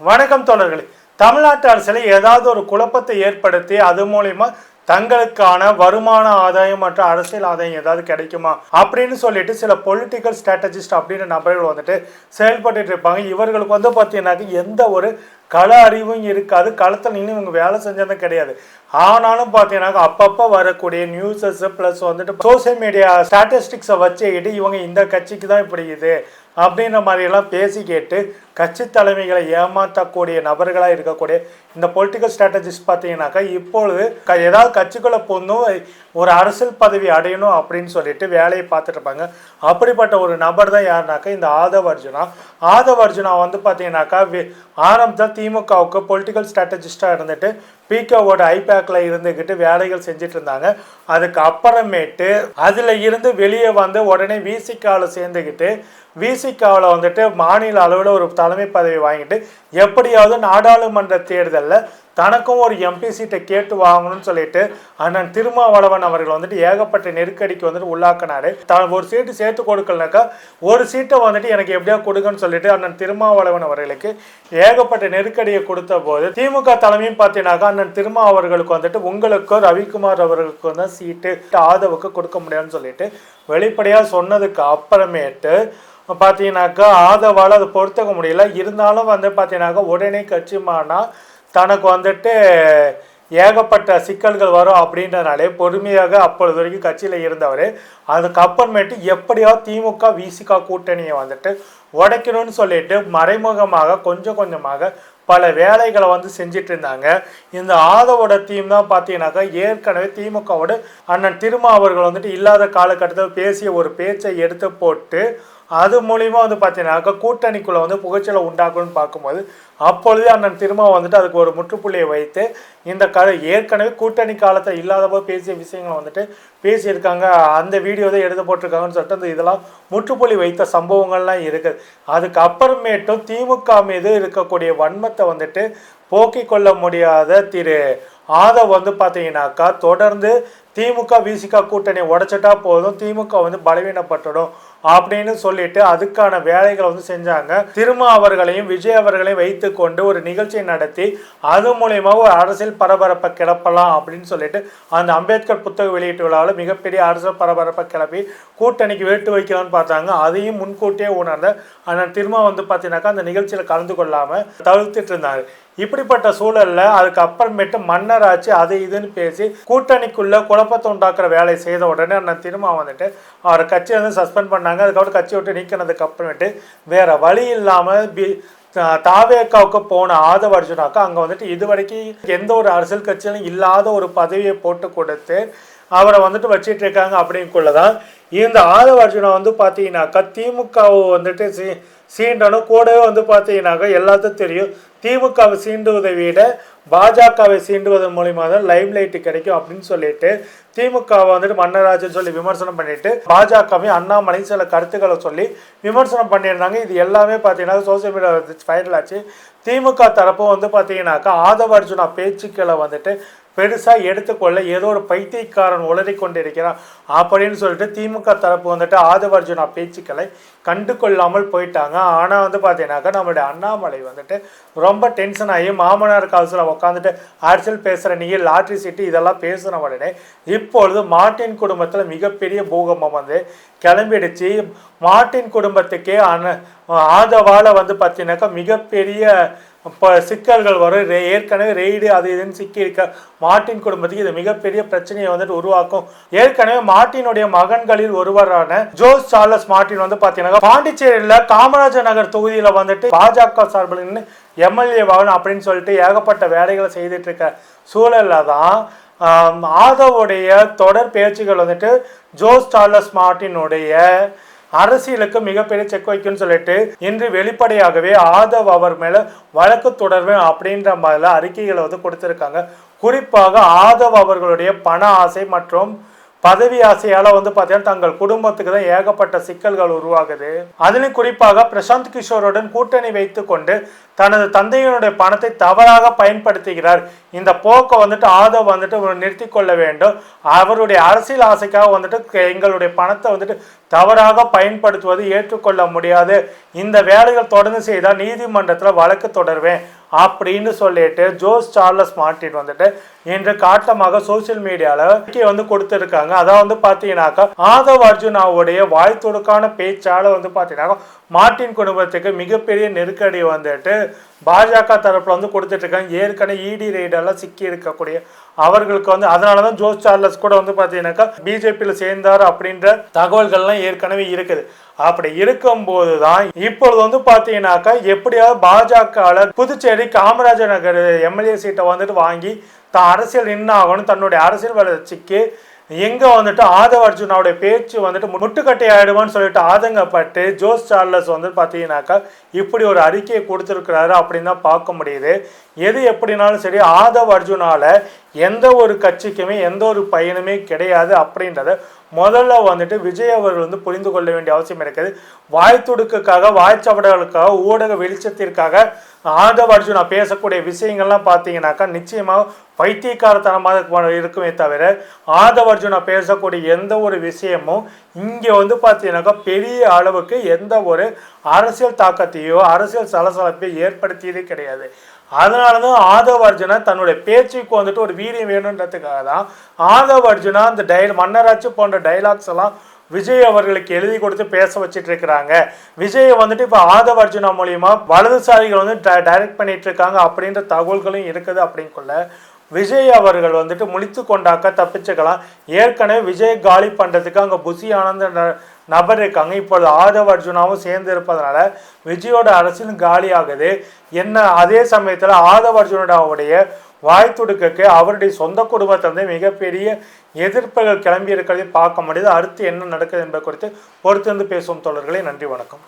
வணக்கம் தோழர்களே. தமிழ்நாட்டு அரசில் ஏதாவது ஒரு குழப்பத்தை ஏற்படுத்தி அது மூலயமா தங்களுக்கான வருமான ஆதாயம் மற்றும் அரசியல் ஆதாயம் ஏதாவது கிடைக்குமா அப்படின்னு சொல்லிட்டு சில பொலிட்டிக்கல் ஸ்ட்ராட்டஜிஸ்ட் அப்படின்ற நபர்கள் வந்துட்டு செயல்பட்டு இருப்பாங்க. இவர்களுக்கு வந்து பார்த்தீங்கன்னாக்க எந்த ஒரு கள அறிவும் இருக்காது. களத்தில் நின்று இவங்க வேலை செஞ்சதும் கிடையாது. ஆனாலும் பார்த்தீங்கன்னாக்கா அப்பப்போ வரக்கூடிய நியூஸஸ் ப்ளஸ் வந்துட்டு சோசியல் மீடியா ஸ்டாட்டிஸ்டிக்ஸை வச்சுக்கிட்டு இவங்க இந்த கட்சிக்கு தான் இப்படி இது அப்படின்ற மாதிரியெல்லாம் பேசி கேட்டு கட்சி தலைமைகளை ஏமாற்றக்கூடிய நபர்களாக இருக்கக்கூடிய இந்த பொலிட்டிக்கல் ஸ்ட்ராட்டஜிஸ்ட் பார்த்தீங்கன்னாக்கா இப்பொழுது க ஏதாவது கட்சிக்குள்ளே பொண்ணும் ஒரு அரசியல் பதவி அடையணும் அப்படின்னு சொல்லிட்டு வேலையை பார்த்துட்டு இருப்பாங்க. அப்படிப்பட்ட ஒரு நபர் தான் யாருனாக்கா இந்த ஆதவ அர்ஜுனா. ஆதவ அர்ஜுனா வந்து பார்த்தீங்கன்னாக்கா வி- ஆரம்பத்தில் திமுகவுக்கு பொலிட்டிக்கல் ஸ்ட்ராட்டஜிஸ்டாக இருந்துட்டு பிகேவோட ஐபேக்கில் இருந்துக்கிட்டு வேலைகள் செஞ்சுட்டு இருந்தாங்க அதுக்கு அப்புறமேட்டு அதில் இருந்து வெளியே வந்து உடனே விசிகாவில் சேர்ந்துக்கிட்டு விசிகாவில் வந்துட்டு மாநில அளவில் ஒரு தலைமை பதவி வாங்கிட்டு எப்படியாவது நாடாளுமன்ற தேர்தலில் தனக்கும் ஒரு எம்பி சீட்டை கேட்டு வாங்கணும்னு சொல்லிட்டு அண்ணன் திருமாவளவன் அவர்கள் வந்துட்டு ஏகப்பட்ட நெருக்கடிக்கு வந்துட்டு உள்ளாக்கினாரு. தான் ஒரு சீட்டு சேர்த்து கொடுக்கலனாக்கா ஒரு சீட்டை வந்துட்டு எனக்கு எப்படியா கொடுங்கன்னு சொல்லிட்டு அண்ணன் திருமாவளவன் அவர்களுக்கு ஏகப்பட்ட நெருக்கடியை கொடுத்த போது திமுக தலைமையும் பார்த்தீங்கன்னாக்கா அண்ணன் திருமா அவர்களுக்கு வந்துட்டு உங்களுக்கும் ரவிக்குமார் அவர்களுக்கும் தான் சீட்டு ஆதவுக்கு கொடுக்க முடியாதுன்னு சொல்லிட்டு வெளிப்படையாக சொன்னதுக்கு அப்புறமேட்டு பார்த்தீங்கன்னாக்கா ஆதவால் அதை பொறுத்துக்க முடியல. இருந்தாலும் வந்து பார்த்தீங்கன்னாக்கா உடனே கட்சிமானா தனக்கு வந்துட்டு ஏகப்பட்ட சிக்கல்கள் வரும் அப்படின்றனாலே பொறுமையாக அப்பொழுது வரைக்கும் கட்சியில் இருந்தவர். அதுக்கப்புறமேட்டு எப்படியாவது திமுக விசிகா கூட்டணியை வந்துட்டு உடைக்கணும்னு சொல்லிட்டு மறைமுகமாக கொஞ்சம் கொஞ்சமாக பல வேலைகளை வந்து செஞ்சிட்டு இருந்தாங்க இந்த ஆதவோட தீம் தான் பார்த்தீங்கன்னாக்கா ஏற்கனவே திமுகவோட அண்ணன் திருமா அவர்கள் வந்துட்டு இல்லாத காலகட்டத்தில் பேசிய ஒரு பேச்சை எடுத்து போட்டு அது மூலிமா வந்து பார்த்தீங்கன்னாக்கா கூட்டணிக்குள்ளே வந்து புகைச்சலை உண்டாகும்னு பார்க்கும்போது அப்பொழுது அண்ணன் திரும்ப வந்துட்டு அதுக்கு ஒரு முற்றுப்புள்ளியை வைத்து இந்த க ஏற்கனவே கூட்டணி காலத்தில் போது பேசிய விஷயங்களை வந்துட்டு பேசியிருக்காங்க. அந்த வீடியோ தான் எடுத்து போட்டிருக்காங்கன்னு சொல்லிட்டு அந்த இதெல்லாம் முற்றுப்புள்ளி வைத்த சம்பவங்கள்லாம் இருக்குது அதுக்கப்புறமேட்டும் திமுக மீது இருக்கக்கூடிய வன்மத்தை வந்துட்டு போக்கிக் கொள்ள முடியாத திரு ஆதவ் வந்து பார்த்தீங்கன்னாக்கா தொடர்ந்து திமுக விசிக கூட்டணி உடைச்சிட்டா போதும் திமுக வந்து பலவீனப்பட்டுடும். அப்படின்னு சொல்லிட்டு அதுக்கான வேலைகளை வந்து செஞ்சாங்க. திருமா அவர்களையும் விஜய் அவர்களையும் வைத்துக்கொண்டு ஒரு நிகழ்ச்சியை நடத்தி அது மூலயமா ஒரு அரசியல் பரபரப்பை கிளப்பலாம் அப்படின்னு சொல்லிட்டு அந்த அம்பேத்கர் புத்தக வெளியீட்டு விழாவில் மிகப்பெரிய அரசியல் பரபரப்பை கிளப்பி கூட்டணிக்கு வேட்டு வைக்கலாம்னு பார்த்தாங்க. அதையும் முன்கூட்டியே உணர்ந்த ஆனால் திருமா வந்து பார்த்தீங்கன்னாக்கா அந்த நிகழ்ச்சியில் கலந்து கொள்ளாமல் தவிர்த்துட்டு இருந்தார். இப்படிப்பட்ட சூழல்ல அதுக்கு அப்புறமேட்டு மன்னர் ஆச்சு அது இதுன்னு பேசி கூட்டணிக்குள்ள குழப்பத்தை உண்டாக்குற வேலையை செய்த உடனே நான் திரும்ப வந்துட்டு அவர் கட்சியை வந்து சஸ்பெண்ட் பண்ணாங்க. அதுக்கப்புறம் கட்சியை விட்டு நீக்கினதுக்கு அப்புறமேட்டு வேற வழி இல்லாம பி தாவேக்காவுக்கு போன ஆதவ அர்ஜுனாக்கா அங்கே வந்துட்டு இது வரைக்கும் எந்த ஒரு அரசியல் கட்சியிலும் இல்லாத ஒரு பதவியை போட்டு கொடுத்து அவரை வந்துட்டு வச்சிட்டு இருக்காங்க அப்படிங்குள்ளதான் இந்த ஆதவ அர்ஜுனா வந்து பார்த்தீங்கன்னாக்கா திமுகவை வந்துட்டு சீண்டனும் கூடவே வந்து பார்த்தீங்கன்னாக்கா எல்லாத்துக்கும் தெரியும். திமுகவை சீண்டுவதை விட பாஜகவை சீண்டுவதன் மூலியமாக தான் லைம் லைட்டு கிடைக்கும் அப்படின்னு சொல்லிட்டு திமுகவை வந்துட்டு மன்னராஜன் சொல்லி விமர்சனம் பண்ணிட்டு பாஜகவை அண்ணாமலை சில கருத்துக்களை சொல்லி விமர்சனம் பண்ணியிருந்தாங்க. இது எல்லாமே பார்த்தீங்கன்னா சோசியல் மீடியாவில் வைரல் ஆச்சு. திமுக தரப்பும் வந்து பார்த்தீங்கன்னாக்கா ஆதவ அர்ஜுனா பேச்சுக்களை வந்துட்டு பெருசாக எடுத்துக்கொள்ள ஏதோ ஒரு பைத்தியக்காரன் உளறி கொண்டிருக்கிறான் அப்படின்னு சொல்லிட்டு திமுக தரப்பு வந்துட்டு ஆதவர்ஜுனா பேச்சுக்களை கண்டு கொள்ளாமல் போயிட்டாங்க. ஆனால் வந்து பார்த்தீங்கன்னாக்கா நம்மளுடைய அண்ணாமலை வந்துட்டு ரொம்ப டென்ஷன் ஆகி மாமனார் காலத்தில் உட்காந்துட்டு அரசியல் பேசுகிற நீங்கள் லாட்ரி சீட்டு இதெல்லாம் பேசுன உடனே இப்பொழுது மார்ட்டின் குடும்பத்தில் மிகப்பெரிய பூகம்பம் வந்து கிளம்பிடுச்சு. மார்ட்டின் குடும்பத்துக்கே அன ஆதவால வந்து பார்த்தீங்கன்னாக்கா மிகப்பெரிய இப்போ சிக்கல்கள் வரும். ரே- ஏற்கனவே ரெய்டு அது இதுன்னு சிக்கி இருக்க மார்ட்டின் குடும்பத்துக்கு இது மிகப்பெரிய பிரச்சனையை வந்துட்டு உருவாக்கும். ஏற்கனவே மார்ட்டினுடைய மகன்களில் ஒருவரான ஜோஸ் சார்லஸ் மார்ட்டின் வந்து பார்த்தீங்கன்னா பாண்டிச்சேரியில் காமராஜர் நகர் தொகுதியில் வந்துட்டு பாஜக சார்பில் நின்று எம்எல்ஏ வாகனம் அப்படின்னு சொல்லிட்டு ஏகப்பட்ட வேலைகளை செய்துட்டு இருக்க சூழலில் தான் ஆதவுடைய தொடர் பேச்சுகள் வந்துட்டு ஜோஸ் சார்லஸ் மார்ட்டினுடைய அரசியலுக்கு மிகப்பெரிய செக் வைக்கும்னு சொல்லிட்டு இன்று வெளிப்படையாகவே ஆதவ் அவர் மேல வழக்கு தொடர்வேன் அப்படின்ற மாதிரில அறிக்கைகளை வந்து கொடுத்திருக்காங்க. குறிப்பாக ஆதவ் அவர்களுடைய பண ஆசை மற்றும் பதவி ஆசையால வந்து பார்த்தீங்கன்னா தங்கள் குடும்பத்துக்கு தான் ஏகப்பட்ட சிக்கல்கள் உருவாகுது. அதிலும் குறிப்பாக பிரசாந்த் கிஷோருடன் கூட்டணி வைத்து கொண்டு தனது தந்தையினுடைய பணத்தை தவறாக பயன்படுத்துகிறார். இந்த போக்கை வந்துட்டு ஆதவ் வந்துட்டு நிறுத்தி கொள்ள வேண்டும். அவருடைய அரசியல் ஆசைக்காக வந்துட்டு எங்களுடைய பணத்தை வந்துட்டு தவறாக பயன்படுத்துவது ஏற்றுக்கொள்ள முடியாது. இந்த வேலைகள் தொடர்ந்து செய்தால் நீதிமன்றத்தில் வழக்கு தொடர்வேன். அப்படின்னு சொல்லிட்டு ஜோஸ் சார்லஸ் மார்டின் வந்துட்டு இன்று காட்டமாக சோசியல் மீடியாவில் வந்து கொடுத்துருக்காங்க. அதான் வந்து பார்த்தீங்கன்னாக்கா ஆதவ் அர்ஜுனாவுடைய வாய் துடுக்கான பேச்சால வந்து பார்த்தீங்கன்னாக்கா மார்டின் குடும்பத்துக்கு மிகப்பெரிய நெருக்கடி வந்துட்டு பாஜக தரப்புல வந்து கொடுத்துட்டு இருக்காங்க. ஏற்கனவே இடி ரெய்டெல்லாம் சிக்கி இருக்கக்கூடிய அவர்களுக்கு வந்து அதனால தான் ஜோஸ் சார்லஸ் கூட வந்து பார்த்தீங்கன்னாக்கா பிஜேபியில் சேர்ந்தார் அப்படின்ற தகவல்கள்லாம் ஏற்கனவே இருக்குது. அப்படி இருக்கும்போது தான் இப்பொழுது வந்து பார்த்தீங்கன்னாக்கா எப்படியாவது பாஜகவில் புதுச்சேரி காமராஜர் நகர் எம்எல்ஏ சீட்டை வந்துட்டு வாங்கி தான் அரசியல் நின்னாகணும் தன்னுடைய அரசியல் வளர்ச்சிக்கு எங்கே வந்துட்டு ஆதவ அர்ஜுனாவுடைய பேச்சு வந்துட்டு முட்டுக்கட்டை ஆயிடுவான்னு சொல்லிட்டு ஆதங்கப்பட்டு ஜோஸ் சார்லஸ் வந்து பார்த்தீங்கன்னாக்கா இப்படி ஒரு அறிக்கையை கொடுத்துருக்கிறாரு அப்படின்னு தான் பார்க்க முடியுது. எது எப்படினாலும் சரி ஆதவ அர்ஜுனால எந்த ஒரு கட்சிக்குமே எந்த ஒரு பயனுமே கிடையாது அப்படின்றத முதல்ல வந்துட்டு விஜய் அவர்கள் வந்து புரிந்து கொள்ள வேண்டிய அவசியம் இருக்குது வாய்த்துடுக்குக்காக வாய்ச்சவடர்களுக்காக ஊடக வெளிச்சத்திற்காக ஆதவ அர்ஜுனா பேசக்கூடிய விஷயங்கள்லாம் பார்த்தீங்கன்னாக்கா நிச்சயமாக பைத்தியக்காரத்தனமாக இருக்குமே தவிர ஆதவ அர்ஜுனா பேசக்கூடிய எந்த ஒரு விஷயமும் இங்கே வந்து பார்த்தீங்கன்னாக்கா பெரிய அளவுக்கு எந்த ஒரு அரசியல் தாக்கத்தையோ அரசியல் சலசலப்பையோ ஏற்படுத்தியதே கிடையாது. அதனால தான் ஆதவ அர்ஜுனா தன்னுடைய பேச்சுக்கு வந்துட்டு ஒரு வீரியம் வேணுன்றதுக்காக தான் ஆதவ அர்ஜுனா அந்த டைல் மன்னராட்சி போன்ற டைலாக்ஸ் எல்லாம் விஜய் அவர்களுக்கு எழுதி கொடுத்து பேச வச்சுட்டு இருக்கிறாங்க. விஜய் வந்துட்டு இப்போ ஆதவ அர்ஜுனா மூலியமா வலதுசாரிகள் வந்து டைரக்ட் பண்ணிட்டு இருக்காங்க அப்படின்ற தகவல்களும் இருக்குது அப்படிங்குள்ள விஜய் அவர்கள் வந்துட்டு முழித்து கொண்டாக்க தப்பிச்சுக்கலாம். ஏற்கனவே விஜய் காலி பண்ணுறதுக்கு அங்கே புசி ஆனந்த நபர் இருக்காங்க. இப்பொழுது ஆதவ அர்ஜுனாவும் சேர்ந்து இருப்பதனால விஜயோட அரசியலும் காலி ஆகுது. என்ன அதே சமயத்தில் ஆதவ அர்ஜுனோடைய வாய் அவருடைய சொந்த குடும்பத்திலிருந்து மிகப்பெரிய எதிர்ப்புகள் கிளம்பி இருக்கிறதையும் பார்க்க முடியுது. அடுத்து என்ன நடக்குது என்பது குறித்து பொறுத்திருந்து பேசும் தோழர்களே நன்றி வணக்கம்.